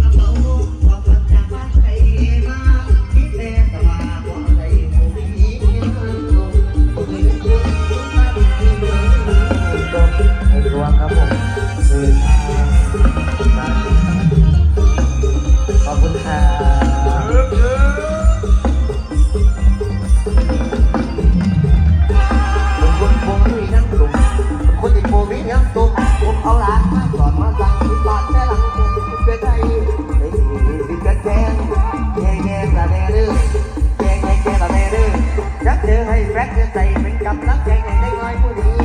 About แกงแกงละเมดื้อจักเจอให้แฟนใจเป็นกำลังใจให้ได้งายผู้นี้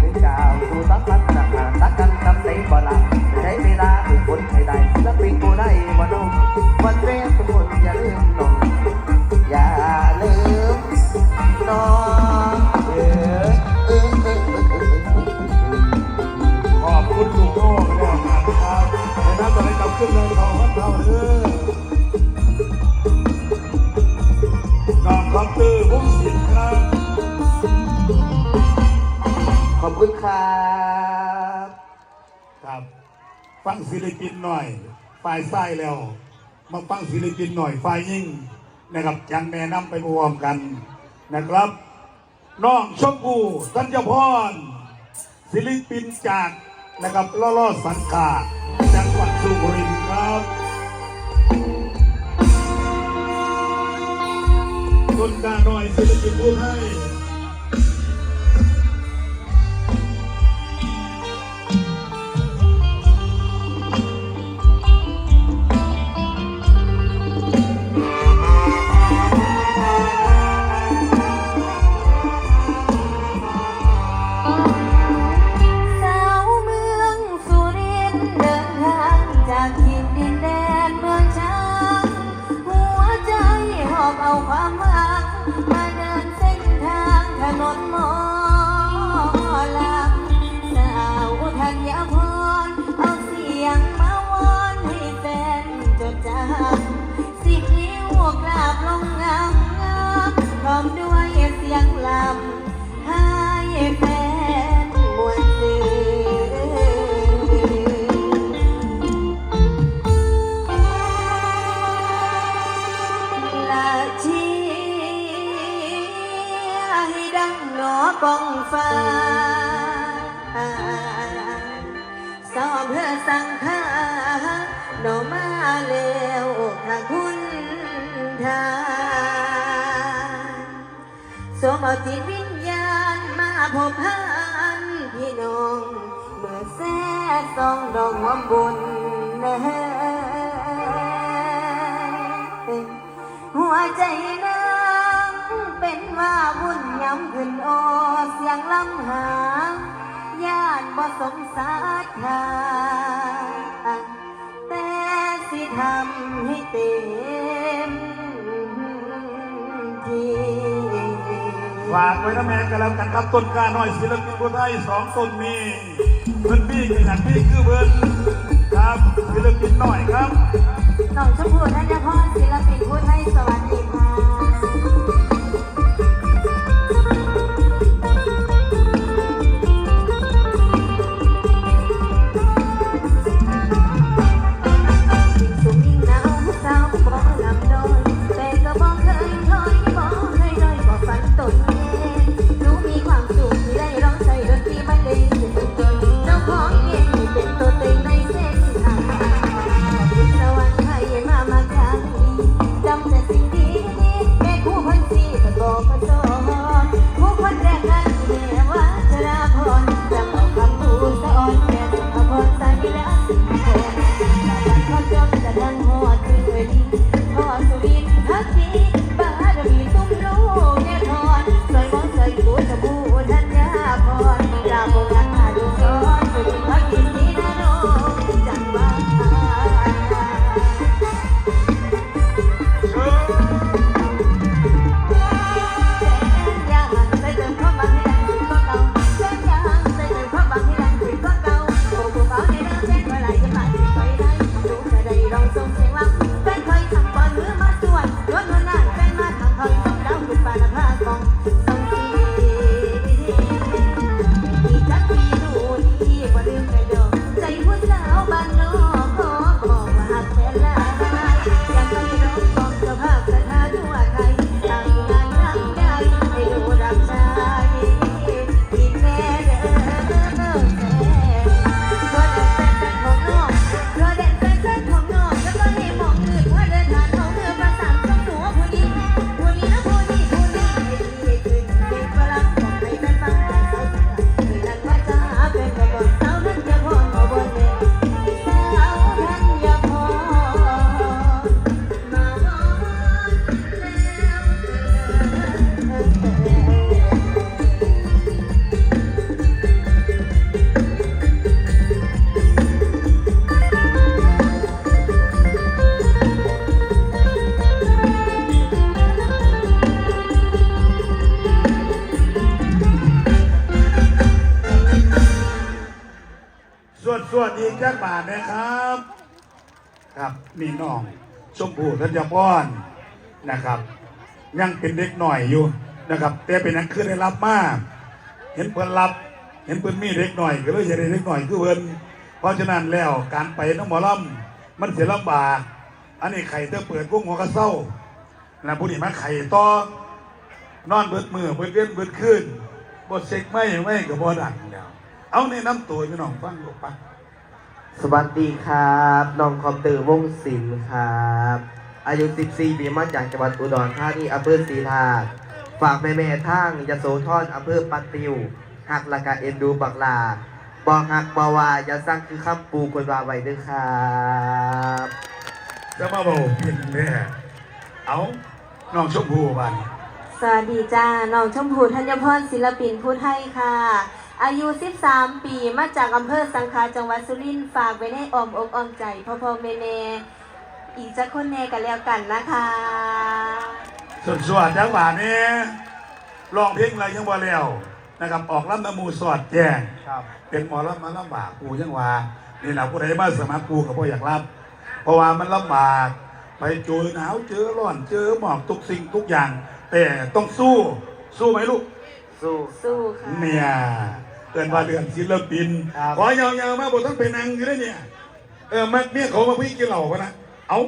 ถึงกล่าวสู่สัมพันธ์ต่างหากตักกันทำใจบ่ละใช้เวลาฝึกคนให้ได้และเป็นผู้ได้บ่นมวันแรกทุกคนอย่าลืมนมอย่าลืมนอน ขอบคุณครับครับ ฟังศิลปินหน่อย ฝ่ายใต้แล้ว มาฟังศิลปินหน่อย ฝ่ายยิ่งนะครับยังแนะนำไปรวมกันนะครับ น้องชมพูสัญญพร ศิลปินจากนะครับล่อล่อสังกาจังหวัดสุรินทร์ครับต้นกาหน่อยศิลปินผู้ให้ Bye. ให้ดังหนอกองฟ้าสอบเธอสังขาหนอมาแล้วค่ะคุณทาสมเอาจิตวิญญาณมาพบพันพี่น้อง เมื่อแซ่สองดอกหอมบุญนะหัวใจนะ เป็นว่าบุญย้ำขึ้นโอเสียงลำหาญาติบ่สมสาธาแต่สิทำให้เต็มทีฝากไว้นะแม่กันแล้วกันครับต้นกล้น้อยศิลปินคนไทยสองต้นมีเพิ่นพี่ขนาดพี่คือเพิ่นครับศิลปินหน่อยครับน้องชมพู่ท่านพ่อศิลปินผู้ไทยสวัสดีค่ะานะครับ ครับมีน้องชมพู่ธัญพรนะครับ ยังเป็นเด็กหน่อยอยู่นะครับ แต่เป็นนักขึ้นได้รับมากเห็นเพื่อนรับ เห็นเพื่อนมีเด็กหน่อย ก็เลยจะได้เด็กหน่อยคือเพื่อนเพราะฉะนั้นแล้วการไปน้องหมอลำมันเสียลำบาก อันนี้ไข่เธอเปิดกุ้งหัวกระเซ้านะผู้นี้มาไข่ต้อนอนเบิดมือเบิดเลี้ยนเบิดขึ้นบดเช็กไม่ไม่กับบดดังแล้วเอาในน้ำตัวพี่น้องฟังลูกปัก สวัสดีครับน้องคอมเตอร์วงศิลป์ครับ อายุ 14 ปีมาจากจังหวัดอุดรธานีอำเภอศรีธาตุฝากแม่แม่ๆทางยโสธรอำเภอปัตติวหักละกาเอ็นดูบักลาบอกหักบอว่าอย่าสร้างคือคำปูคนว่าไว้เด้วยครับจะมาบอกพินเนี่ยเอาน้องชมพู่บ้านสวัสดีจ้าน้องชมพูธัญพรศิลปินผู้ไทยค่ะ อายุ 13 ปี มาจากอำเภอสังขารจังหวัดสุรินทร์ฝากไว้ในอ้อมอกอ้อมใจพ่อพ่อแม่แม่อีกจะคนแน่กันแล้วกันนะคะส่วนสวดจังหวะนี้ร้องเพลงอะไรยังบ่แล้วนะครับออกลำนำมูสอดแจ้งครับเป็นหมอลำมาลำบากกูยังว่านี่แหละผู้ใดมาสมัครกูกับพ่ออยากรับ เพราะว่ามันลำบาก ไปเจอหนาวเจอร้อนเจอหมอกทุกสิ่งทุกอย่าง แต่ต้องสู้ สู้ไหมลูก สู้ สู้ค่ะเนี่ย เกินว่าเดือนศิลปิน ครับ ขอยาวๆมาบอกต้องไปนั่งอยู่ได้เนี่ย เออมาเนี่ยเขามาพี่กินเหล่ากันนะเอา